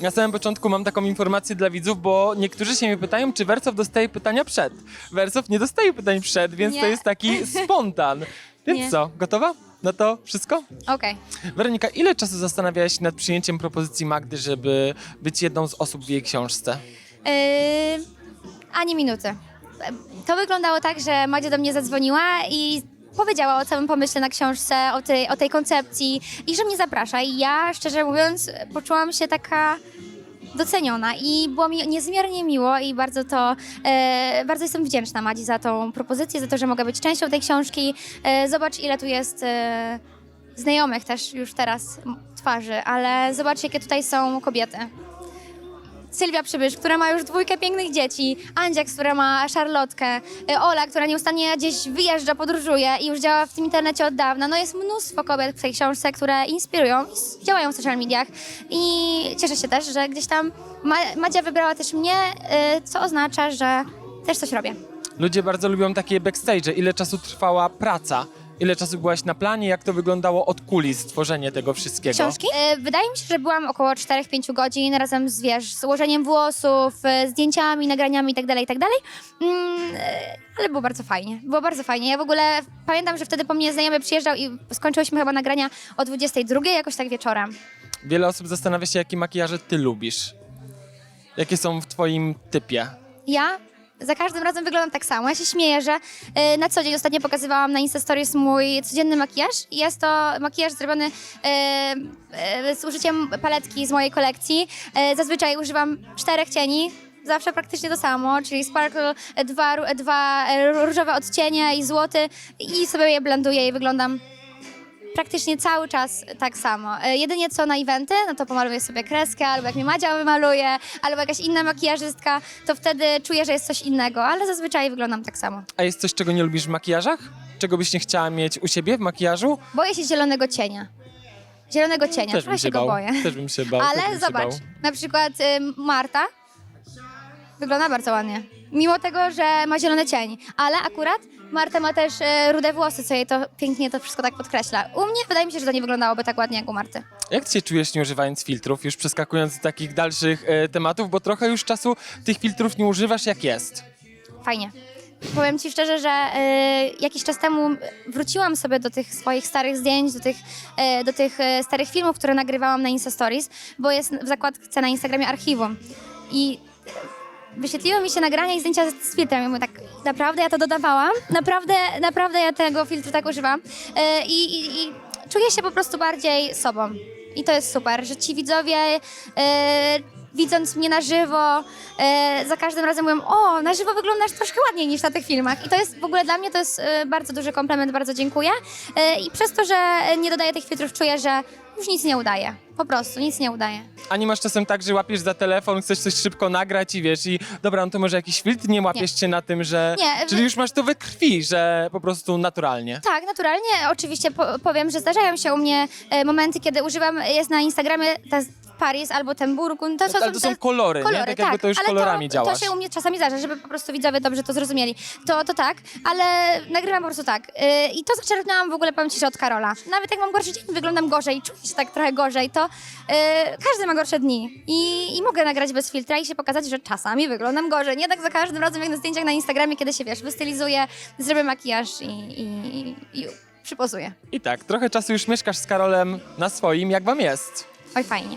Na samym początku mam taką informację dla widzów, bo niektórzy się mnie pytają, czy Wersow dostaje pytania przed. Wersow nie dostaje pytań przed, więc Nie. to jest taki spontan. Więc Nie. co, gotowa? No to wszystko? Okej. Weronika, ile czasu zastanawiałaś się nad przyjęciem propozycji Magdy, żeby być jedną z osób w jej książce? Yy, ani minuty. To wyglądało tak, że Madzia do mnie zadzwoniła i powiedziała o całym pomyśle na książce, o tej, o tej koncepcji i że mnie zaprasza. I ja, szczerze mówiąc, poczułam się taka doceniona i było mi niezmiernie miło i bardzo to, e, bardzo jestem wdzięczna Madzi za tą propozycję, za to, że mogę być częścią tej książki. E, zobacz, ile tu jest e, znajomych też już teraz twarzy, ale zobacz, jakie tutaj są kobiety. Sylwia Przybysz, która ma już dwójkę pięknych dzieci, Andziak, która ma Szarlotkę, y, Ola, która nieustannie gdzieś wyjeżdża, podróżuje i już działa w tym internecie od dawna. No jest mnóstwo kobiet w tej książce, które inspirują i działają w social mediach i cieszę się też, że gdzieś tam Ma- Madzia wybrała też mnie, y, co oznacza, że też coś robię. Ludzie bardzo lubią takie backstage. Ile czasu trwała praca? Ile czasu byłaś na planie? Jak to wyglądało od kulis, tworzenie tego wszystkiego? Książki? Y, Wydaje mi się, że byłam około 4-5 godzin razem z, wiesz, z ułożeniem włosów, y, zdjęciami, nagraniami itd., itd. Mm, y, ale było bardzo fajnie. Było bardzo fajnie. Ja w ogóle pamiętam, że wtedy po mnie znajomy przyjeżdżał i skończyłyśmy chyba nagrania o 22, jakoś tak wieczorem. Wiele osób zastanawia się, jakie makijaże ty lubisz. Jakie są w twoim typie? Ja za każdym razem wyglądam tak samo. Ja się śmieję, że y, na co dzień ostatnio pokazywałam na Insta Stories mój codzienny makijaż. I Jest to makijaż zrobiony y, y, z użyciem paletki z mojej kolekcji. Y, zazwyczaj używam czterech cieni. Zawsze praktycznie to samo, czyli Sparkle, dwa, dwa e, różowe odcienie i złoty i sobie je blenduję i wyglądam praktycznie cały czas tak samo. E, Jedynie co na eventy, no to pomaluję sobie kreskę, albo jak mi Madzia wymaluje, albo jakaś inna makijażystka, to wtedy czuję, że jest coś innego, ale zazwyczaj wyglądam tak samo. A jest coś, czego nie lubisz w makijażach? Czego byś nie chciała mieć u siebie w makijażu? Boję się zielonego cienia. Zielonego cienia, Też trochę bym się się go bał. boję. Też bym się bał. też bym Ale się zobacz, bał. na przykład ym, Marta wygląda bardzo ładnie. Mimo tego, że ma zielony cień, ale akurat Marta ma też e, rude włosy, co jej to pięknie to wszystko tak podkreśla. U mnie wydaje mi się, że to nie wyglądałoby tak ładnie jak u Marty. Jak ty się czujesz nie używając filtrów, już przeskakując do takich dalszych e, tematów, bo trochę już czasu tych filtrów nie używasz jak jest. Fajnie. Powiem Ci szczerze, że y, jakiś czas temu wróciłam sobie do tych swoich starych zdjęć, do tych, y, do tych y, starych filmów, które nagrywałam na Insta Stories, bo jest w zakładce na Instagramie archiwum. I wyświetliły mi się nagrania i zdjęcia z, z filtrem. Ja mówię tak, naprawdę ja to dodawałam? Naprawdę, naprawdę ja tego filtru tak używam. Y, i, i, I czuję się po prostu bardziej sobą. I to jest super, że ci widzowie, e, widząc mnie na żywo, e, za każdym razem mówią, o, na żywo wyglądasz troszkę ładniej niż na tych filmach. I to jest w ogóle dla mnie to jest e, bardzo duży komplement, bardzo dziękuję. E, I przez to, że nie dodaję tych filtrów, czuję, że już nic nie udaje. Po prostu, nic nie udaje. A nie masz czasem tak, że łapiesz za telefon, chcesz coś szybko nagrać i wiesz, i dobra, no to może jakiś filtr, nie łapiesz się na tym, że... Nie, Czyli już masz to we krwi, że po prostu naturalnie. Tak, naturalnie. Oczywiście po, powiem, że zdarzają się u mnie e, momenty, kiedy używam, jest na Instagramie ta Paris albo ten Burgund. To, Ale to są te- kolory, nie? Tak jakby to już ale kolorami to, działasz. To się u mnie czasami zdarza, żeby po prostu widzowie dobrze to zrozumieli. To, to tak, ale nagrywam po prostu tak. Yy, I to zaczerpnęłam w ogóle, powiem Ci, że od Karola. Nawet jak mam gorszy dzień, wyglądam gorzej, czuję się tak trochę gorzej, to yy, każdy ma gorsze dni. I, I mogę nagrać bez filtra i się pokazać, że czasami wyglądam gorzej. Nie tak za każdym razem, jak na zdjęciach na Instagramie, kiedy się, wiesz, wystylizuję, zrobię makijaż i, i, i, i przypozuję. I tak, trochę czasu już mieszkasz z Karolem na swoim, jak wam jest? Oj, fajnie.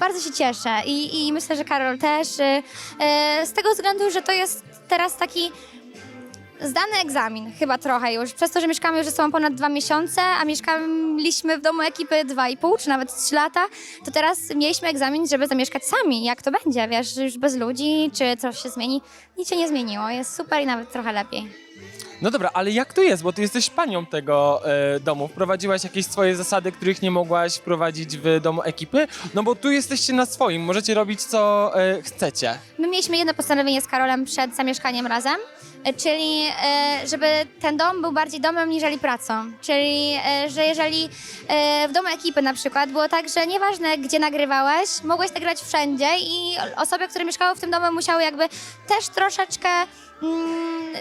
Bardzo się cieszę i, i myślę, że Karol też. Y, y, z tego względu, że to jest teraz taki zdany egzamin, chyba trochę już. Przez to, że mieszkamy już ze sobą ponad dwa miesiące, a mieszkaliśmy w domu ekipy dwa i pół, czy nawet trzy lata, to teraz mieliśmy egzamin, żeby zamieszkać sami. Jak to będzie, wiesz, już bez ludzi, czy coś się zmieni? Nic się nie zmieniło. Jest super i nawet trochę lepiej. No dobra, ale jak to jest? Bo ty jesteś panią tego e, domu. Wprowadziłaś jakieś swoje zasady, których nie mogłaś wprowadzić w domu ekipy? No bo tu jesteście na swoim, możecie robić co e, chcecie. My mieliśmy jedno postanowienie z Karolem przed zamieszkaniem razem, e, czyli żeby ten dom był bardziej domem niżeli pracą. Czyli, że jeżeli w domu ekipy na przykład było tak, że nieważne gdzie nagrywałeś, mogłeś nagrywać wszędzie i osoby, które mieszkały w tym domu musiały jakby też troszeczkę mm,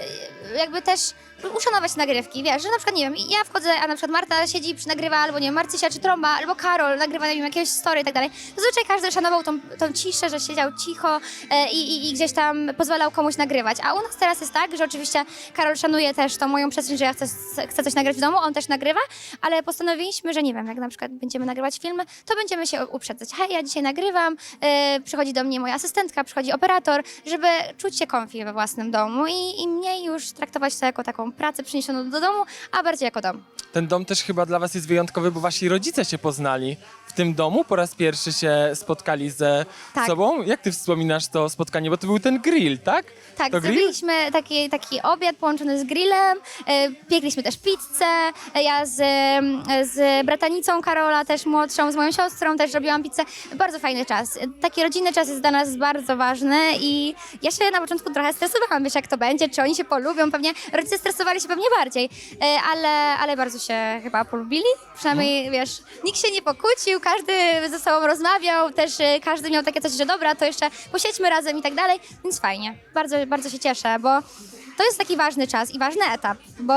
jakby też uszanować nagrywki, wiesz, że na przykład, nie wiem, ja wchodzę, a na przykład Marta siedzi przy nagrywa, albo nie wiem, Marcysia czy Trąba, albo Karol nagrywa, nie wiem, jakieś story i tak dalej. Zazwyczaj każdy szanował tą, tą ciszę, że siedział cicho e, i, i, gdzieś tam pozwalał komuś nagrywać. A u nas teraz jest tak, że oczywiście Karol szanuje też tą moją przestrzeń, że ja chcę, chcę coś nagrać w domu, on też nagrywa, ale postanowiliśmy, że nie wiem, jak na przykład będziemy nagrywać filmy, to będziemy się uprzedzać. Hej, ja dzisiaj nagrywam, e, przychodzi do mnie moja asystentka, przychodzi operator, żeby czuć się komfy we własnym domu i, i mniej już traktować to jako taką pracę przyniesioną do domu, a bardziej jako dom. Ten dom też chyba dla was jest wyjątkowy, bo wasi rodzice się poznali tym domu, po raz pierwszy się spotkali ze Tak. sobą. Jak ty wspominasz to spotkanie? Bo to był ten grill, tak? Tak, to grill? zrobiliśmy taki, taki obiad połączony z grillem, e, piekliśmy też pizzę, e, ja z, z bratanicą Karola, też młodszą, z moją siostrą też robiłam pizzę. Bardzo fajny czas. E, Taki rodzinny czas jest dla nas bardzo ważny i ja się na początku trochę stresowałam, wiesz jak to będzie, czy oni się polubią, pewnie rodzice stresowali się pewnie bardziej, e, ale, ale bardzo się chyba polubili, przynajmniej wiesz, nikt się nie pokłócił, każdy ze sobą rozmawiał, też e, każdy miał takie coś, że dobra, to jeszcze posiedźmy razem i tak dalej, więc fajnie, bardzo, bardzo się cieszę, bo to jest taki ważny czas i ważny etap, bo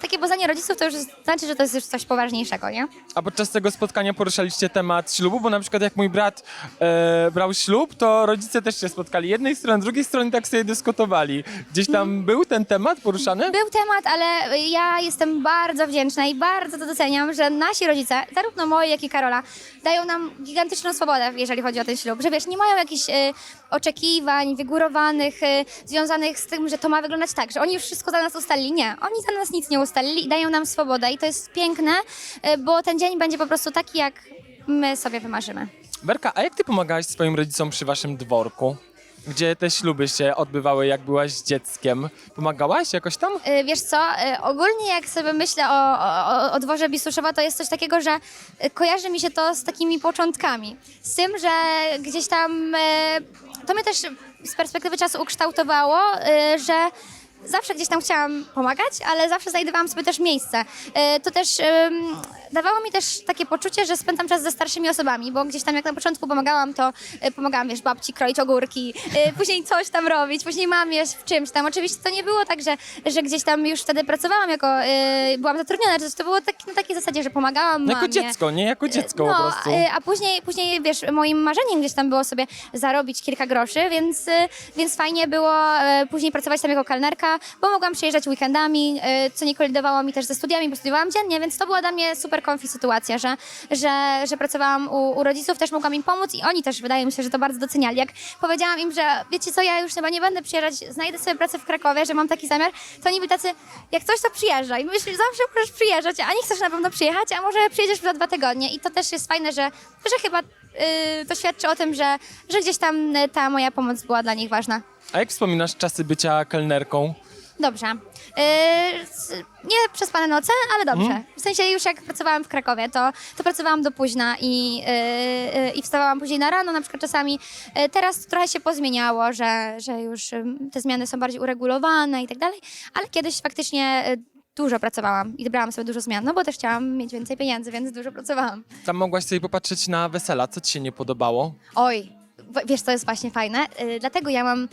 takie poznanie rodziców to już znaczy, że to jest już coś poważniejszego, nie? A podczas tego spotkania poruszaliście temat ślubu, bo na przykład jak mój brat e, brał ślub, to rodzice też się spotkali. Jednej strony, drugiej strony tak sobie dyskutowali. Gdzieś tam Mhm. był ten temat poruszany? Był temat, ale ja jestem bardzo wdzięczna i bardzo to doceniam, że nasi rodzice, zarówno moi, jak i Karola, dają nam gigantyczną swobodę, jeżeli chodzi o ten ślub. Że wiesz, nie mają jakichś e, oczekiwań wygórowanych, e, związanych z tym, że to ma wyglądać tak, że oni już wszystko za nas ustalili. Nie, oni za nas nic nie ustalili i dają nam swobodę i to jest piękne, e, bo ten dzień będzie po prostu taki, jak my sobie wymarzymy. Berka, a jak ty pomagałaś swoim rodzicom przy waszym dworku? Gdzie te śluby się odbywały, jak byłaś dzieckiem? Pomagałaś jakoś tam? Y, Wiesz co, y, ogólnie jak sobie myślę o, o, o dworze Bisuszowa, to jest coś takiego, że kojarzy mi się to z takimi początkami. Z tym, że gdzieś tam to mnie też z perspektywy czasu ukształtowało, że zawsze gdzieś tam chciałam pomagać, ale zawsze znajdowałam sobie też miejsce. Y, To też dawało mi też takie poczucie, że spędzam czas ze starszymi osobami, bo gdzieś tam jak na początku pomagałam, to y, pomagałam, wiesz, babci kroić ogórki, y, później coś tam robić, później mamie w czymś tam. Oczywiście to nie było tak, że, że gdzieś tam już wtedy pracowałam jako, byłam zatrudniona, to, było tak, na takiej zasadzie, że pomagałam Jako mamie. dziecko, nie? Jako dziecko no, po prostu. a później, później, wiesz, moim marzeniem gdzieś tam było sobie zarobić kilka groszy, więc, więc fajnie było później pracować tam jako kelnerka, bo mogłam przyjeżdżać weekendami, y, co nie kolidowało mi też ze studiami, bo studiowałam dziennie, więc to była dla mnie super konfi sytuacja, że, że, że pracowałam u, u rodziców, też mogłam im pomóc i oni też, wydaje mi się, że to bardzo doceniali. Jak powiedziałam im, że wiecie co, ja już chyba nie będę przyjeżdżać, znajdę sobie pracę w Krakowie, że mam taki zamiar, to oni byli tacy, jak coś to przyjeżdżaj. Myślę, zawsze możesz przyjeżdżać, a nie chcesz na pewno przyjechać, a może przyjedziesz za dwa tygodnie. I to też jest fajne, że, że chyba y, to świadczy o tym, że, że gdzieś tam y, ta moja pomoc była dla nich ważna. A jak wspominasz czasy bycia kelnerką? Dobrze. Yy, s- nie przespane noce, ale dobrze. W sensie już jak pracowałam w Krakowie, to, to pracowałam do późna i, yy, yy, i wstawałam później na rano na przykład czasami. Yy, teraz trochę się pozmieniało, że, że już ym, te zmiany są bardziej uregulowane i tak dalej, ale kiedyś faktycznie yy, dużo pracowałam i brałam sobie dużo zmian, no bo też chciałam mieć więcej pieniędzy, więc dużo pracowałam. Tam mogłaś sobie popatrzeć na wesela, co ci się nie podobało? Oj, wiesz, to jest właśnie fajne. Y, dlatego ja mam, y,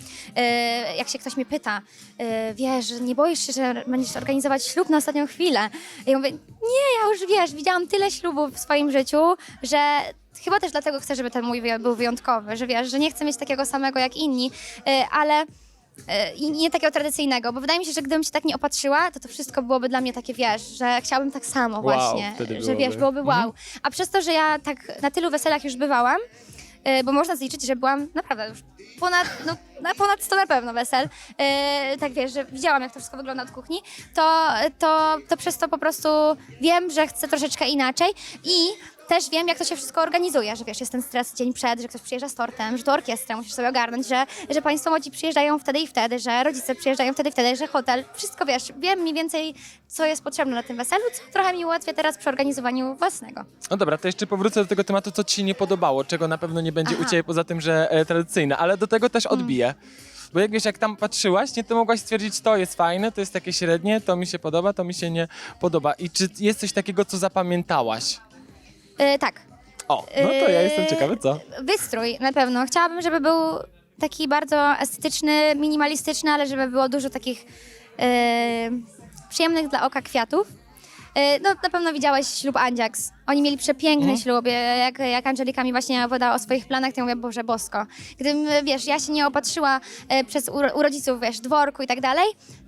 jak się ktoś mnie pyta, y, wiesz, nie boisz się, że będziesz organizować ślub na ostatnią chwilę. I ja mówię, nie, ja już wiesz, widziałam tyle ślubów w swoim życiu, że chyba też dlatego chcę, żeby ten mój był wyjątkowy, że wiesz, że nie chcę mieć takiego samego jak inni, y, ale y, i nie takiego tradycyjnego, bo wydaje mi się, że gdybym się tak nie opatrzyła, to to wszystko byłoby dla mnie takie, wiesz, że chciałabym tak samo Wow, właśnie, wtedy że byłoby. wiesz, byłoby wow. Mhm. A przez to, że ja tak na tylu weselach już bywałam, y, bo można zliczyć, że byłam naprawdę już ponad, no, na ponad 100 na pewno wesel, y, tak wiesz, że widziałam, jak to wszystko wygląda od kuchni, to, to, to przez to po prostu wiem, że chcę troszeczkę inaczej i też wiem, jak to się wszystko organizuje, że wiesz, jest ten stres dzień przed, że ktoś przyjeżdża z tortem, że to orkiestrę musisz sobie ogarnąć, że, że państwo młodzi przyjeżdżają wtedy i wtedy, że rodzice przyjeżdżają wtedy i wtedy, że hotel, wszystko wiesz, wiem mniej więcej, co jest potrzebne na tym weselu, co trochę mi ułatwia teraz przy organizowaniu własnego. No dobra, to jeszcze powrócę do tego tematu, co ci się nie podobało, czego na pewno nie będzie Aha. u ciebie poza tym, że e, tradycyjne, ale do tego też odbiję. Bo jak wiesz, jak tam patrzyłaś, nie, to mogłaś stwierdzić, to jest fajne, to jest takie średnie, to mi się podoba, to mi się nie podoba. I czy jest coś takiego, co zapamiętałaś? Y, tak, O, no to ja jestem Yy, ciekawy, co? Wystrój na pewno. Chciałabym, żeby był taki bardzo estetyczny, minimalistyczny, ale żeby było dużo takich e, przyjemnych dla oka kwiatów. E, No, na pewno widziałeś ślub Andziaks. Oni mieli przepiękny ślub. E, Jak, jak Angelika mi właśnie opowiadała o swoich planach, to ja mówię, Boże, bosko. Gdybym, wiesz, ja się nie opatrzyła e, przez uro- u rodziców, wiesz, dworku i tak dalej,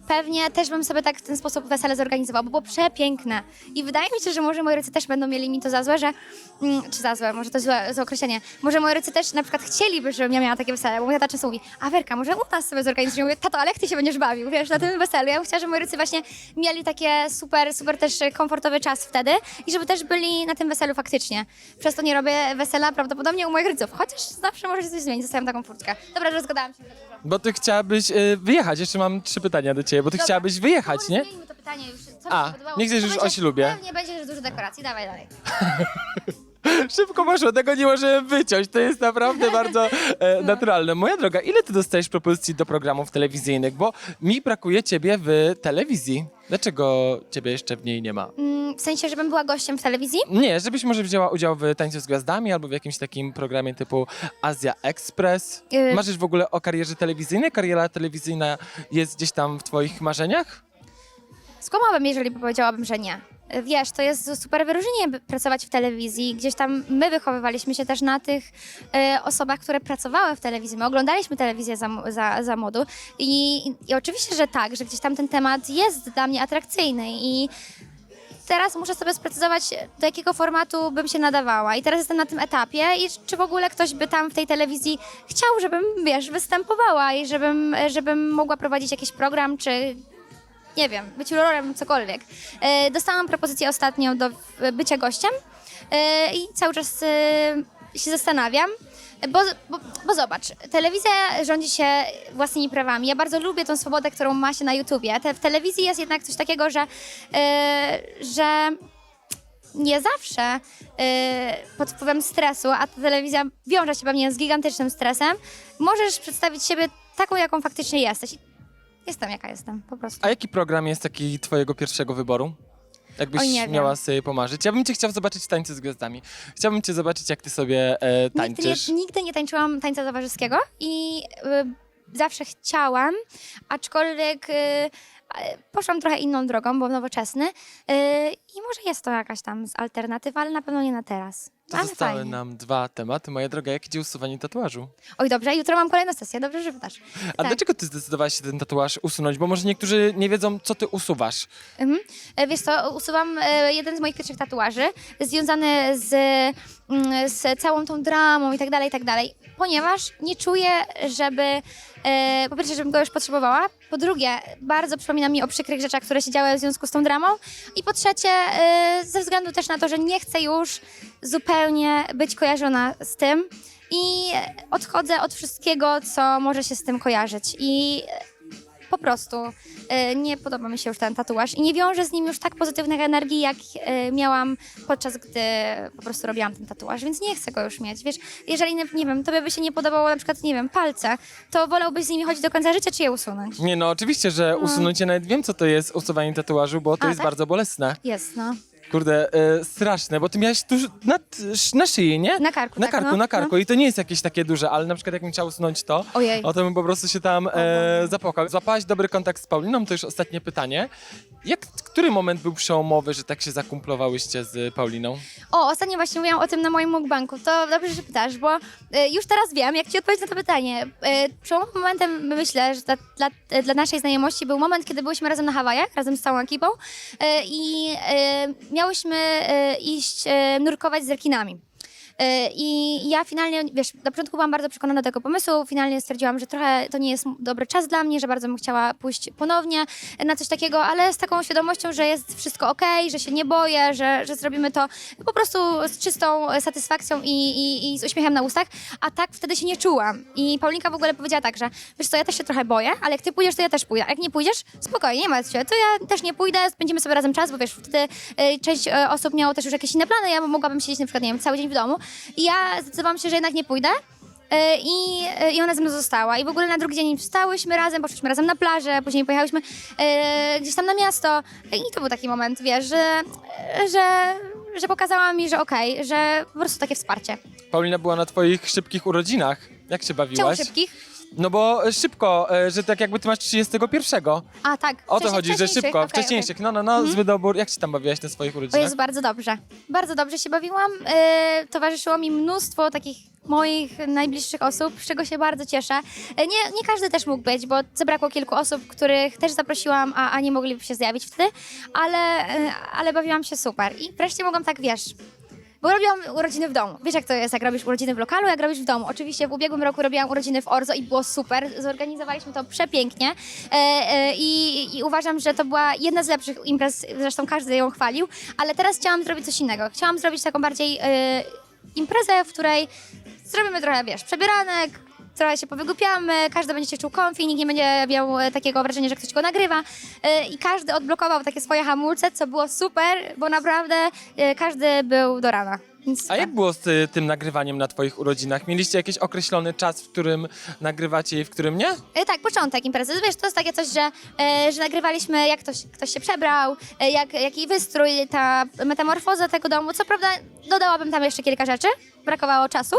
pewnie też bym sobie tak w ten sposób wesele zorganizowała, bo było przepiękne. I wydaje mi się, że może moi rodzice też będą mieli mi to za złe, że, mm, czy za złe, może to złe, złe określenie, może moi rodzice też na przykład chcieliby, żebym ja miała takie wesele, bo mój tata często mówi, a Werka, może u nas sobie zorganizujesz? Ja mówię, tato, ale jak ty się będziesz bawił, wiesz, na tym weselu. Ja bym chciała, żeby moi rodzice właśnie mieli takie super, super też komfortowy czas wtedy i żeby też byli na tym weselu faktycznie. Przez to nie robię wesela prawdopodobnie u moich rodziców, chociaż zawsze może się coś zmienić, zostawiam taką furtkę. Dobra, że zgadałam się. Bo ty chciałabyś e, wyjechać. Jeszcze mam trzy pytania do ciebie, bo ty Dobra. chciałabyś wyjechać, nie? zmieńmy to pytanie już. Co A, się podobało? nie chcesz To już będzie- o ślubie? Pewnie będzie dużo dekoracji, dawaj dalej. Szybko poszło, tego nie możemy wyciąć. To jest naprawdę bardzo e, naturalne. Moja droga, ile ty dostajesz propozycji do programów telewizyjnych? Bo mi brakuje ciebie w telewizji. Dlaczego ciebie jeszcze w niej nie ma? Mm, W sensie, żebym była gościem w telewizji? Nie, żebyś może wzięła udział w Tańcu z Gwiazdami albo w jakimś takim programie typu Azja Express. Yy. Marzysz w ogóle o karierze telewizyjnej? Kariera telewizyjna jest gdzieś tam w twoich marzeniach? Skłamałabym, jeżeli powiedziałabym, że nie. Wiesz, to jest super wyróżnienie pracować w telewizji. Gdzieś tam my wychowywaliśmy się też na tych e, osobach, które pracowały w telewizji. My oglądaliśmy telewizję za, za, za młodu I, i oczywiście, że tak, że gdzieś tam ten temat jest dla mnie atrakcyjny i teraz muszę sobie sprecyzować, do jakiego formatu bym się nadawała. I teraz jestem na tym etapie i czy w ogóle ktoś by tam w tej telewizji chciał, żebym, wiesz, występowała i żebym, żebym mogła prowadzić jakiś program, czy nie wiem, być jurorem, cokolwiek. E, dostałam propozycję ostatnio do w- bycia gościem e, i cały czas e, się zastanawiam. Bo, bo, bo zobacz, telewizja rządzi się własnymi prawami. Ja bardzo lubię tą swobodę, którą ma się na YouTubie. Te, w telewizji jest jednak coś takiego, że, e, że nie zawsze e, pod wpływem stresu, a ta telewizja wiąże się pewnie z gigantycznym stresem, możesz przedstawić siebie taką, jaką faktycznie jesteś. Jestem, jaka jestem, po prostu. A jaki program jest taki twojego pierwszego wyboru? Jakbyś Oj, nie wiem. miała sobie pomarzyć. Ja bym cię chciał zobaczyć w Tańcu z Gwiazdami. Chciałbym cię zobaczyć, jak ty sobie e, Nigdy tańczysz. nie, nigdy nie tańczyłam tańca towarzyskiego i y, zawsze chciałam, aczkolwiek y, poszłam trochę inną drogą, bo nowoczesny y, i może jest to jakaś tam z alternatyw, ale na pewno nie na teraz. To ale zostały fajnie. nam dwa tematy. Moja droga, jak idzie usuwanie tatuażu? Oj, dobrze, jutro mam kolejną sesję, dobrze, że pytasz. A Tak. dlaczego ty zdecydowałaś się ten tatuaż usunąć? Bo może niektórzy nie wiedzą, co ty usuwasz. Mhm. E, Wiesz co, usuwam e, jeden z moich pierwszych tatuaży, związany z, mm, z całą tą dramą i tak dalej, i tak dalej, ponieważ nie czuję, żeby, e, po pierwsze, żebym go już potrzebowała, po drugie, bardzo przypomina mi o przykrych rzeczach, które się działy w związku z tą dramą i po trzecie, e, ze względu też na to, że nie chcę już zupełnie być kojarzona z tym i odchodzę od wszystkiego, co może się z tym kojarzyć i po prostu e, nie podoba mi się już ten tatuaż i nie wiążę z nim już tak pozytywnych energii, jak e, miałam podczas gdy po prostu robiłam ten tatuaż, więc nie chcę go już mieć. Wiesz, jeżeli, nie, nie wiem, tobie by się nie podobało na przykład, nie wiem, palce, to wolałbyś z nimi chodzić do końca życia, czy je usunąć? Nie no, oczywiście, że usunąć, ja nawet wiem, co to jest usuwanie tatuażu, bo to A, jest tak? bardzo bolesne. Jest, no. Kurde, e, straszne, bo ty miałeś tuż na, na szyi, nie? Na karku, Na tak, karku, no, na karku. I to nie jest jakieś takie duże, ale na przykład jakbym chciał usunąć to, Ojej. o to bym po prostu się tam e, zapłakał. Złapałaś dobry kontakt z Pauliną, to już ostatnie pytanie. Jak, który moment był przełomowy, że tak się zakumplowałyście z Pauliną? O, ostatnio właśnie mówiłam o tym na moim mukbanku. To dobrze, że pytasz, bo e, już teraz wiem, jak ci odpowiedzieć na to pytanie. E, przełomowym momentem myślę, że dla, dla, e, dla naszej znajomości był moment, kiedy byliśmy razem na Hawajach, razem z całą ekipą e, i e, miałyśmy e, iść e, nurkować z rekinami. E, I ja finalnie, wiesz, na początku byłam bardzo przekonana do tego pomysłu, finalnie stwierdziłam, że trochę to nie jest dobry czas dla mnie, że bardzo bym chciała pójść ponownie na coś takiego, ale z taką świadomością, że jest wszystko ok, że się nie boję, że, że zrobimy to po prostu z czystą satysfakcją i, i, i z uśmiechem na ustach, a tak wtedy się nie czułam. I Paulinka w ogóle powiedziała tak, że wiesz co, ja też się trochę boję, ale jak ty pójdziesz, to ja też pójdę. A jak nie pójdziesz, spokojnie, nie martw się, to ja też nie pójdę, spędzimy sobie razem czas, bo wiesz, wtedy y, część y, osób miało też już jakieś inne plany, ja mogłabym siedzieć na przykład, nie wiem, cały dzień w domu i ja zdecydowałam się, że jednak nie pójdę. Y, I, y, I ona ze mną została. I w ogóle na drugi dzień wstałyśmy razem, poszliśmy razem na plażę, później pojechałyśmy y, gdzieś tam na miasto. I to był taki moment, wiesz, że, że, że pokazała mi, że okej, że po prostu takie wsparcie. Paulina była na twoich szybkich urodzinach. Jak się Czemu bawiłaś? szybkich? No bo e, szybko, e, że tak jakby ty masz 31. A tak. O to wcześniej- chodzi, że wcześniejszych, szybko, okej, wcześniejszych. No, no, no, zły dobór. Jak się tam bawiłaś na swoich O urodzinach? jest bardzo dobrze. Bardzo dobrze się bawiłam. E, towarzyszyło mi mnóstwo takich moich najbliższych osób, z czego się bardzo cieszę. E, nie, nie każdy też mógł być, bo zabrakło kilku osób, których też zaprosiłam, a, a nie mogliby się zjawić wtedy, ale, e, ale bawiłam się super. I wreszcie mogłam tak, wiesz, bo robiłam urodziny w domu. Wiesz, jak to jest, jak robisz urodziny w lokalu, jak robisz w domu. Oczywiście w ubiegłym roku robiłam urodziny w Orzo i było super. Zorganizowaliśmy to przepięknie e, e, i, i uważam, że to była jedna z lepszych imprez, zresztą każdy ją chwalił, ale teraz chciałam zrobić coś innego. Chciałam zrobić taką bardziej e, imprezę, w której zrobimy trochę, wiesz, przebieranek, trochę się powygłupiamy, każdy będzie się czuł comfy, nikt nie będzie miał e, takiego wrażenia, że ktoś go nagrywa e, i każdy odblokował takie swoje hamulce, co było super, bo naprawdę e, każdy był do rana. Więc A jak było z y, tym nagrywaniem na twoich urodzinach? Mieliście jakiś określony czas, w którym nagrywacie i w którym nie? E, tak, początek imprezy. Wiesz, to jest takie coś, że, e, że nagrywaliśmy, jak ktoś, ktoś się przebrał, e, jak, jaki wystrój, ta metamorfoza tego domu. Co prawda dodałabym tam jeszcze kilka rzeczy, brakowało czasu,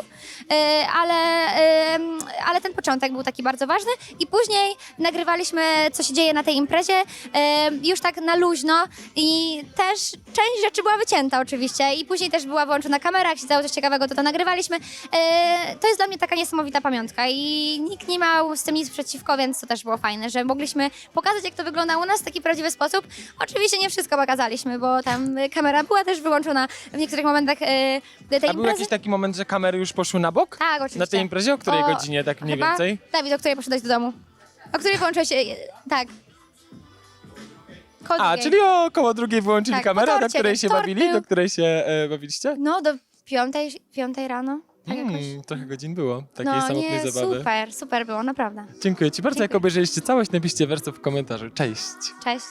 e, ale, e, ale ten początek był taki bardzo ważny i później nagrywaliśmy, co się dzieje na tej imprezie, e, już tak na luźno i też część rzeczy była wycięta oczywiście i później też była wyłączona kamera, jak się działo coś ciekawego, to to nagrywaliśmy. E, to jest dla mnie taka niesamowita pamiątka i nikt nie miał z tym nic przeciwko, więc to też było fajne, że mogliśmy pokazać, jak to wygląda u nas w taki prawdziwy sposób. Oczywiście nie wszystko pokazaliśmy, bo tam e, kamera była też wyłączona w niektórych momentach e, tej A był imprezy. jakiś taki moment, że kamery już poszły na bok? Tak, oczywiście. Na tej imprezie? O której O, godzinie, tak mniej chyba- więcej? Dawid, o której poszedłeś do domu? O której połączyłeś się... Tak. Koło A, czyli około drugiej wyłączyli Tak, kamerę, do torcie, której się tort bawili, był. do której się e, bawiliście? No, do piątej, piątej rano. Tak jakoś. Mm, trochę godzin było takiej No samotnej nie, zabawy. super, super było, naprawdę. Dziękuję ci bardzo. Jak Dziękuję. obejrzeliście całość, napiszcie wersów w komentarzu. Cześć! Cześć.